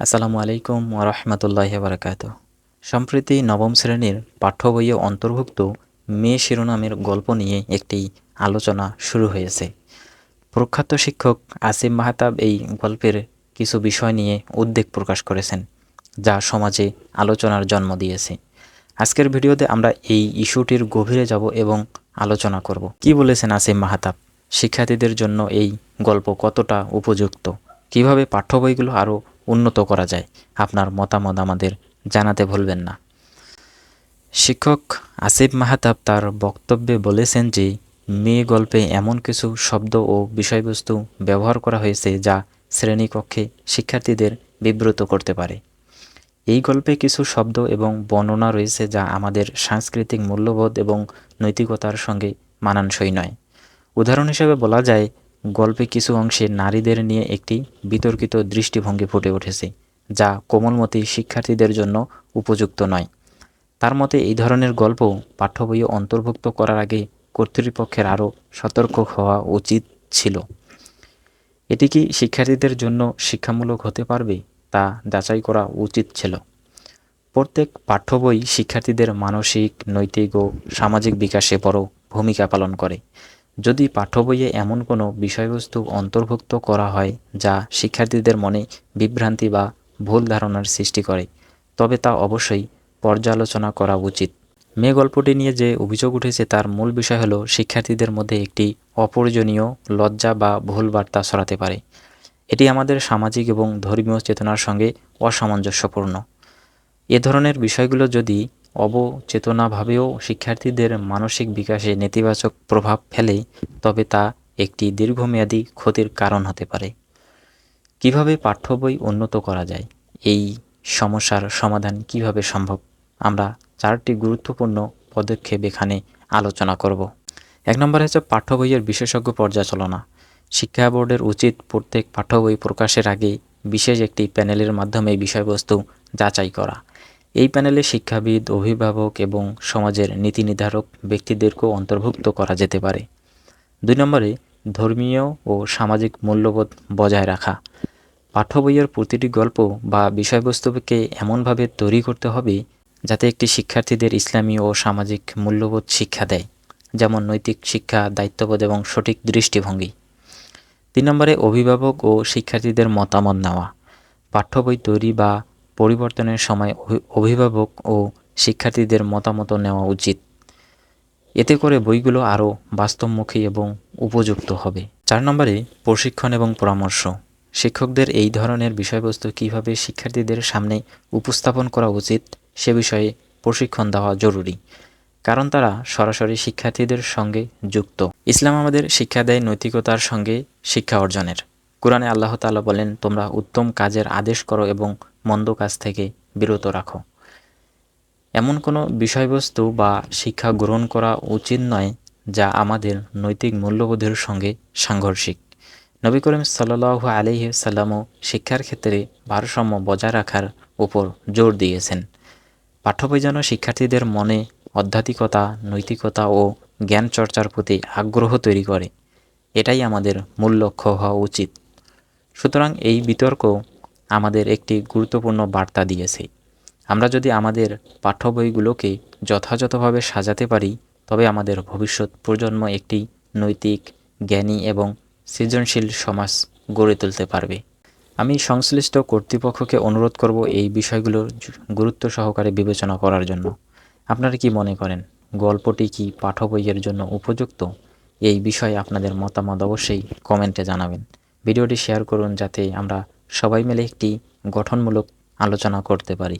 আসসালামু আলাইকুম ওরহমতুল্লাহ বারকাত সম্প্রতি নবম শ্রেণির পাঠ্য বইয়ে অন্তর্ভুক্ত মেয়ে শিরোনামের গল্প নিয়ে একটি আলোচনা শুরু হয়েছে। প্রখ্যাত শিক্ষক আসিম মাহাতাব এই গল্পের কিছু বিষয় নিয়ে উদ্বেগ প্রকাশ করেছেন, যা সমাজে আলোচনার জন্ম দিয়েছে। আজকের ভিডিওতে আমরা এই ইস্যুটির গভীরে যাব এবং আলোচনা করব। কি বলেছেন আসিম মাহাতাব? শিক্ষার্থীদের জন্য এই গল্প কতটা উপযুক্ত? কীভাবে পাঠ্য বইগুলো আরও উন্নত করা যায়। আপনার মতামত আমাদের জানাতে ভুলবেন না। শিক্ষক আসিফ মাহাতাব তার বক্তব্যে বলেছেন যে, মেয়ে গল্পে এমন কিছু শব্দ ও বিষয়বস্তু ব্যবহার করা হয়েছে যা শ্রেণীকক্ষে শিক্ষার্থীদের বিব্রত করতে পারে। এই গল্পে কিছু শব্দ এবং বর্ণনা রয়েছে যা আমাদের সাংস্কৃতিক মূল্যবোধ এবং নৈতিকতার সঙ্গে মানানসই নয়। উদাহরণ হিসেবে বলা যায় গল্পে কিছু অংশে নারীদের নিয়ে একটি বিতর্কিত দৃষ্টিভঙ্গি ফুটে উঠেছে, যা কোমলমতি শিক্ষার্থীদের জন্য উপযুক্ত নয়। তার মতে, এই ধরনের গল্প পাঠ্য বইয়ে অন্তর্ভুক্ত করার আগে কর্তৃপক্ষের আরও সতর্ক হওয়া উচিত ছিল। এটি কি শিক্ষার্থীদের জন্য শিক্ষামূলক হতে পারবে, তা যাচাই করা উচিত ছিল। প্রত্যেক পাঠ্য বই শিক্ষার্থীদের মানসিক, নৈতিক ও সামাজিক বিকাশে বড় ভূমিকা পালন করে। যদি পাঠ্য বইয়ে এমন কোনো বিষয়বস্তু অন্তর্ভুক্ত করা হয় যা শিক্ষার্থীদের মনে বিভ্রান্তি বা ভুল ধারণার সৃষ্টি করে, তবে তা অবশ্যই পর্যালোচনা করা উচিত। মেয়ে গল্পটি নিয়ে যে অভিযোগ উঠেছে তার মূল বিষয় হলো শিক্ষার্থীদের মধ্যে একটি অপ্রয়োজনীয় লজ্জা বা ভুল বার্তা ছড়াতে পারে। এটি আমাদের সামাজিক এবং ধর্মীয় চেতনার সঙ্গে অসামঞ্জস্যপূর্ণ। এ ধরনের বিষয়গুলো যদি অবচেতনাভাবেও শিক্ষার্থীদের মানসিক বিকাশে নেতিবাচক প্রভাব ফেলে, তবে তা একটি দীর্ঘমেয়াদী ক্ষতির কারণ হতে পারে। কীভাবে পাঠ্য বই উন্নত করা যায়? এই সমস্যার সমাধান কীভাবে সম্ভব? আমরা চারটি গুরুত্বপূর্ণ পদক্ষেপ এখানে আলোচনা করব। এক নম্বর হচ্ছে পাঠ্য বইয়ের বিশেষজ্ঞ পর্যালোচনা। শিক্ষা বোর্ডের উচিত প্রত্যেক পাঠ্য বই প্রকাশের আগে বিশেষ একটি প্যানেলের মাধ্যমে বিষয়বস্তু যাচাই করা। এই প্যানেলে শিক্ষাবিদ, অভিভাবক এবং সমাজের নীতি নির্ধারক ব্যক্তিদেরকেও অন্তর্ভুক্ত করা যেতে পারে। দুই নম্বরে, ধর্মীয় ও সামাজিক মূল্যবোধ বজায় রাখা। পাঠ্য বইয়ের প্রতিটি গল্প বা বিষয়বস্তুকে এমনভাবে তৈরি করতে হবে যাতে একটি শিক্ষার্থীদের ইসলামী ও সামাজিক মূল্যবোধ শিক্ষা দেয়, যেমন নৈতিক শিক্ষা, দায়িত্ববোধ এবং সঠিক দৃষ্টিভঙ্গি। তিন নম্বরে, অভিভাবক ও শিক্ষার্থীদের মতামত নেওয়া। পাঠ্য বই তৈরি বা পরিবর্তনের সময় অভিভাবক ও শিক্ষার্থীদের মতামত নেওয়া উচিত। এতে করে বইগুলো আরও বাস্তবমুখী এবং উপযুক্ত হবে। চার নম্বরে, প্রশিক্ষণ এবং পরামর্শ। শিক্ষকদের এই ধরনের বিষয়বস্তু কীভাবে শিক্ষার্থীদের সামনে উপস্থাপন করা উচিত, সে বিষয়ে প্রশিক্ষণ দেওয়া জরুরি, কারণ তারা সরাসরি শিক্ষার্থীদের সঙ্গে যুক্ত। ইসলাম আমাদের শিক্ষা দেয় নৈতিকতার সঙ্গে শিক্ষা অর্জনের। কোরআনে আল্লাহ তালা বলেন, তোমরা উত্তম কাজের আদেশ করো এবং মন্দ কাজ থেকে বিরত রাখো। এমন কোনো বিষয়বস্তু বা শিক্ষা গ্রহণ করা উচিত নয় যা আমাদের নৈতিক মূল্যবোধের সঙ্গে সাংঘর্ষিক। নবী করিম সাল্লাহ আলহি সাল্লামও শিক্ষার ক্ষেত্রে ভারসাম্য বজায় রাখার উপর জোর দিয়েছেন। পাঠ্যবই যেন শিক্ষার্থীদের মনে আধ্যাত্মিকতা, নৈতিকতা ও জ্ঞান চর্চার প্রতি আগ্রহ তৈরি করে। এটাই আমাদের মূল লক্ষ্য হওয়া উচিত। সুতরাং এই বিতর্ক আমাদের একটি গুরুত্বপূর্ণ বার্তা দিয়েছে। আমরা যদি আমাদের পাঠ্য বইগুলোকে যথাযথভাবে সাজাতে পারি, তবে আমাদের ভবিষ্যৎ প্রজন্ম একটি নৈতিক, জ্ঞানী এবং সৃজনশীল সমাজ গড়ে তুলতে পারবে। আমি সংশ্লিষ্ট কর্তৃপক্ষকে অনুরোধ করব এই বিষয়গুলোর গুরুত্ব সহকারে বিবেচনা করার জন্য। আপনারা কি মনে করেন, গল্পটি কি পাঠ্য বইয়ের জন্য উপযুক্ত? এই বিষয়ে আপনাদের মতামত অবশ্যই কমেন্টে জানাবেন। ভিডিওটি শেয়ার করুন যাতে আমরা সবাই মিলে একটি গঠনমূলক আলোচনা করতে পারি।